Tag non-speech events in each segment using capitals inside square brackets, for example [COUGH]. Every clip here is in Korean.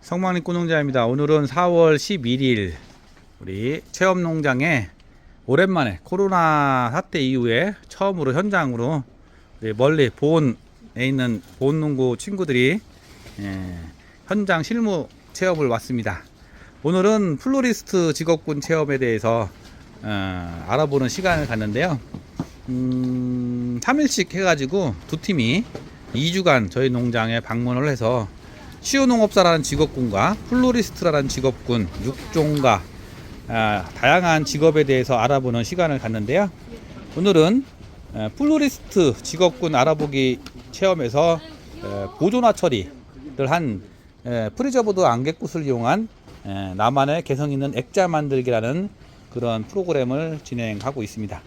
성망리 꽃농장입니다. 오늘은 4월 11일 우리 체험농장에 오랜만에 코로나 사태 이후에 처음으로 현장으로 멀리 보온에 있는 보온농구 친구들이 예, 현장 실무 체험을 왔습니다. 오늘은 플로리스트 직업군 체험에 대해서 어, 알아보는 시간을 갖는데요. 음, 3일씩 해가지고 두 팀이 2주간 저희 농장에 방문을 해서 치유농업사라는 직업군과 플로리스트라는 직업군, 육종가 아, 다양한 직업에 대해서 알아보는 시간을 갖는데요. 오늘은 에, 플로리스트 직업군 알아보기 체험에서 에, 보존화 처리를 한 에, 프리저보드 안개꽃을 이용한 에, 나만의 개성 있는 액자 만들기라는 그런 프로그램을 진행하고 있습니다.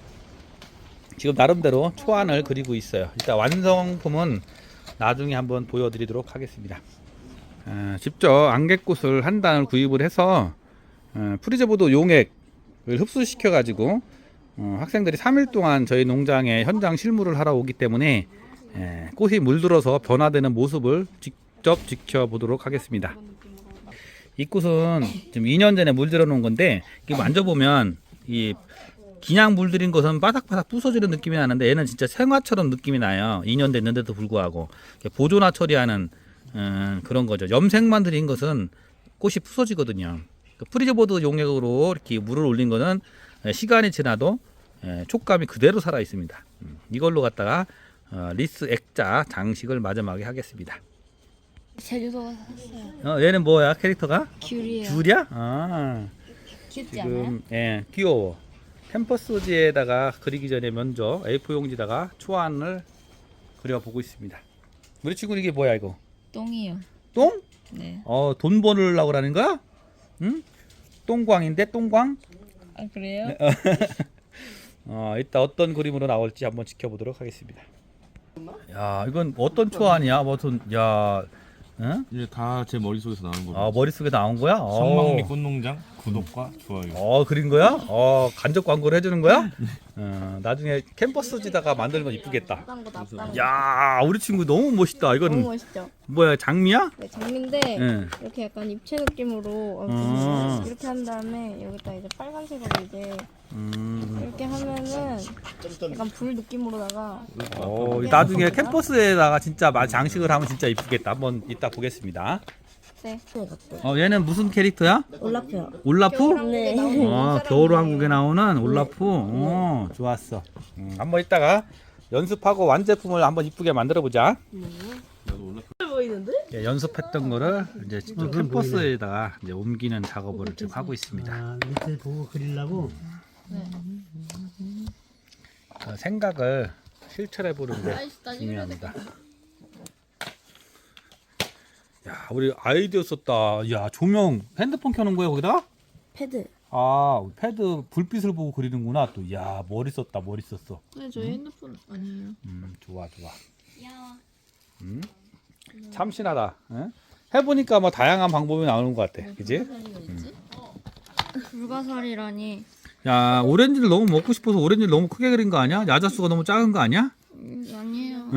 지금 나름대로 초안을 그리고 있어요. 일단 완성품은 나중에 한번 보여드리도록 하겠습니다. 어, 직접 안개꽃을 한 단을 구입을 해서 어, 프리저보드 용액을 흡수시켜 가지고 어, 학생들이 3일 동안 저희 농장에 현장 실무를 하러 오기 때문에 에, 꽃이 물들어서 변화되는 모습을 직접 지켜보도록 하겠습니다. 이 꽃은 지금 2년 전에 물들어 놓은 건데 이게 만져보면 이 그냥 물들인 것은 바삭바삭 부서지는 느낌이 나는데 얘는 진짜 생화처럼 느낌이 나요. 2년 됐는데도 불구하고 보존화 처리하는 음, 그런 거죠. 염색만 들인 것은 꽃이 부서지거든요. 그 프리저보드 용액으로 이렇게 물을 올린 거는 에, 시간이 지나도 에, 촉감이 그대로 살아 있습니다. 음, 이걸로 갖다가 어, 리스 액자 장식을 마지막에 하겠습니다. 제주도 샀어요. 어, 얘는 뭐야 캐릭터가? 귤이에요. 귤이야? 아. 귀엽지 않아요? 지금 예 귀여워 캔버스지에다가 그리기 전에 먼저 A4 용지다가 초안을 그려보고 있습니다 우리 친구 이게 뭐야 이거 똥이요. 똥? 네. 어 돈 벌으려고 그러는 거야? 응? 똥광인데 똥광? 아 그래요? [LAUGHS] 어 이따 어떤 그림으로 나올지 한번 지켜보도록 하겠습니다 야 이건 어떤 초안이야 무슨 야 응? 이제 다 제 머릿속에서 나온 겁니다. 아 머릿속에 나온 거야? 어. 성망리 꽃농장 구독과 좋아요. 어 그린 거야? 어 간접 광고를 해주는 거야? [LAUGHS] 어, 나중에 캠퍼스지다가 만들면 이쁘겠다. 야 우리 친구 너무 멋있다. 너무 이건 멋있죠? 뭐야 장미야? 네, 장미인데 응. 이렇게 약간 입체 느낌으로 어, 아. 이렇게 한 다음에 여기다 이제 빨간색으로 이제 음. 이렇게 하면은 약간 불 느낌으로다가 어, 나중에 캠퍼스에다가 진짜 마- 장식을 하면 진짜 이쁘겠다. 한번 이따 보겠습니다. 네. 어 얘는 무슨 캐릭터야? 올라프요. 올라프? 네. 어 겨울왕국에 나오는 올라프. 어 좋았어. 음, 한번 이따가 연습하고 완제품을 한번 이쁘게 만들어 보자. 예, 연습했던 거를 이제 직접 캠퍼스에다가 이제 옮기는 작업을 지금 하고 있습니다. 아, 밑에 보고 그리려고 그 생각을 실천해 보는 게 중요합니다. 야, 우리 아이디어 썼다. 야, 조명 핸드폰 켜는 거야 거기다? 패드. 아, 패드 불빛을 보고 그리는구나. 또, 야, 머리 썼다. 머리 썼어. 네, 저희 핸드폰 아니에요. 음, 좋아, 좋아. 음, 참신하다. 응? 해보니까 뭐 다양한 방법이 나오는 것 같아. 그지? 불가사리라니. 야, 오렌지를 너무 먹고 싶어서 오렌지를 너무 크게 그린 거 아니야? 야자수가 너무 작은 거 아니야? 음, 아니에요.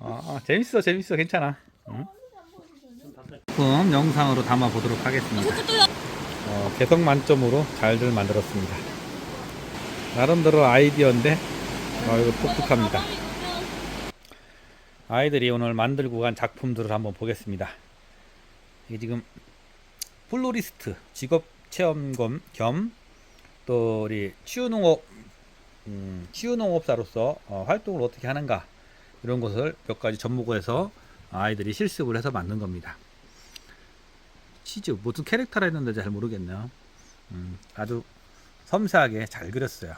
아, [LAUGHS] 재밌어, 재밌어, 괜찮아. 응? 작품 영상으로 담아 보도록 하겠습니다. 어, 개성 만점으로 잘들 만들었습니다. 나름대로 아이디어인데, 어, 이거 독특합니다. 아이들이 오늘 만들고 간 작품들을 한번 보겠습니다. 이게 지금 플로리스트 직업 체험검 겸또 우리 치유농업 음, 치유농업사로서 어, 활동을 어떻게 하는가 이런 것을 몇 가지 접목을 해서 아이들이 실습을 해서 만든 겁니다. 치즈 무슨 캐릭터라 했는데 잘 모르겠네요. 음, 아주 섬세하게 잘 그렸어요.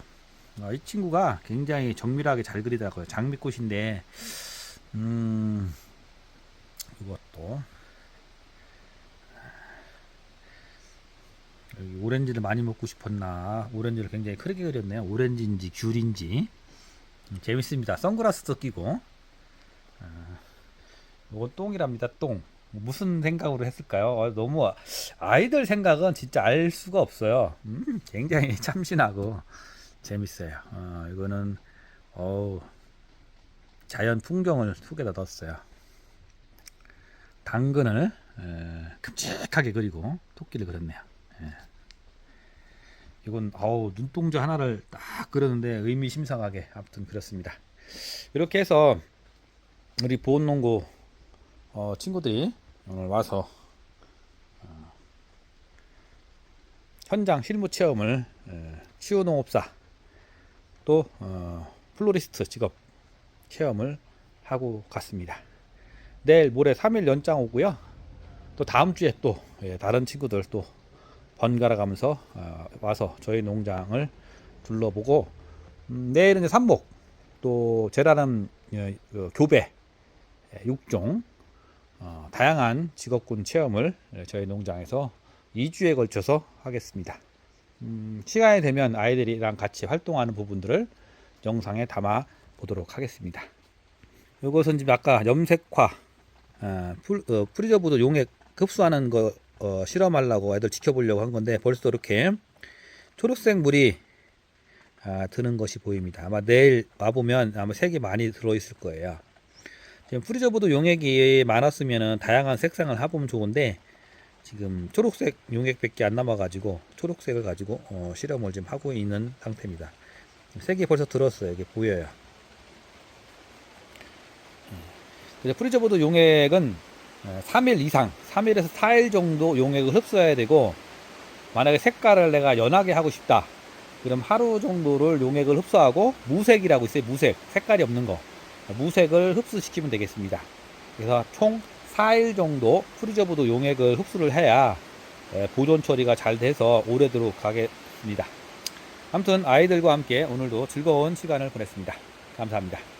어, 이 친구가 굉장히 정밀하게 잘 그리더라고요. 장미꽃인데 음, 이것도 여기 오렌지를 많이 먹고 싶었나 오렌지를 굉장히 크게 그렸네요. 오렌지인지 귤인지 음, 재밌습니다. 선글라스도 끼고 아, 이건 똥이랍니다. 똥. 무슨 생각으로 했을까요? 어, 너무 아이들 생각은 진짜 알 수가 없어요. 음, 굉장히 [LAUGHS] 참신하고 재밌어요. 어, 이거는 어우, 자연 풍경을 속에다 넣었어요. 당근을 에, 큼직하게 그리고 토끼를 그렸네요. 예. 이건 아우 눈동자 하나를 딱 그렸는데 의미심장하게 아무튼 그렸습니다. 이렇게 해서 우리 보온농구 어, 친구들이 오늘 와서 어, 현장 실무 체험을 에, 치유농업사 또 어, 플로리스트 직업 체험을 하고 갔습니다. 내일 모레 3일 연장 오고요. 또 다음 주에 또 예, 다른 친구들 또 번갈아 가면서 어, 와서 저희 농장을 둘러보고 음, 내일은 이제 삼복 또 제라는 예, 그 교배 예, 육종 어, 다양한 직업군 체험을 예, 저희 농장에서 2주에 걸쳐서 하겠습니다. 음, 시간이 되면 아이들이랑 같이 활동하는 부분들을 영상에 담아 보도록 하겠습니다. 이것은 지금 아까 염색화 아, 풀, 어, 프리저브도 용액 흡수하는 거 어, 실험하려고 애들 지켜보려고 한 건데 벌써 이렇게 초록색 물이 아, 드는 것이 보입니다. 아마 내일 와보면 아마 색이 많이 들어있을 거예요. 지금 프리저브도 용액이 많았으면 다양한 색상을 해보면 좋은데 지금 초록색 용액밖에 안 남아가지고 초록색을 가지고 어, 실험을 지금 하고 있는 상태입니다. 색이 벌써 들었어요. 이게 보여요. 그래서 프리저보드 용액은 3일 이상, 3일에서 4일 정도 용액을 흡수해야 되고 만약에 색깔을 내가 연하게 하고 싶다. 그럼 하루 정도를 용액을 흡수하고 무색이라고 있어요. 무색. 색깔이 없는 거. 무색을 흡수시키면 되겠습니다. 그래서 총 4일 정도 프리저보드 용액을 흡수를 해야 에, 보존 처리가 잘 돼서 오래도록 가겠습니다. 아무튼 아이들과 함께 오늘도 즐거운 시간을 보냈습니다. 감사합니다.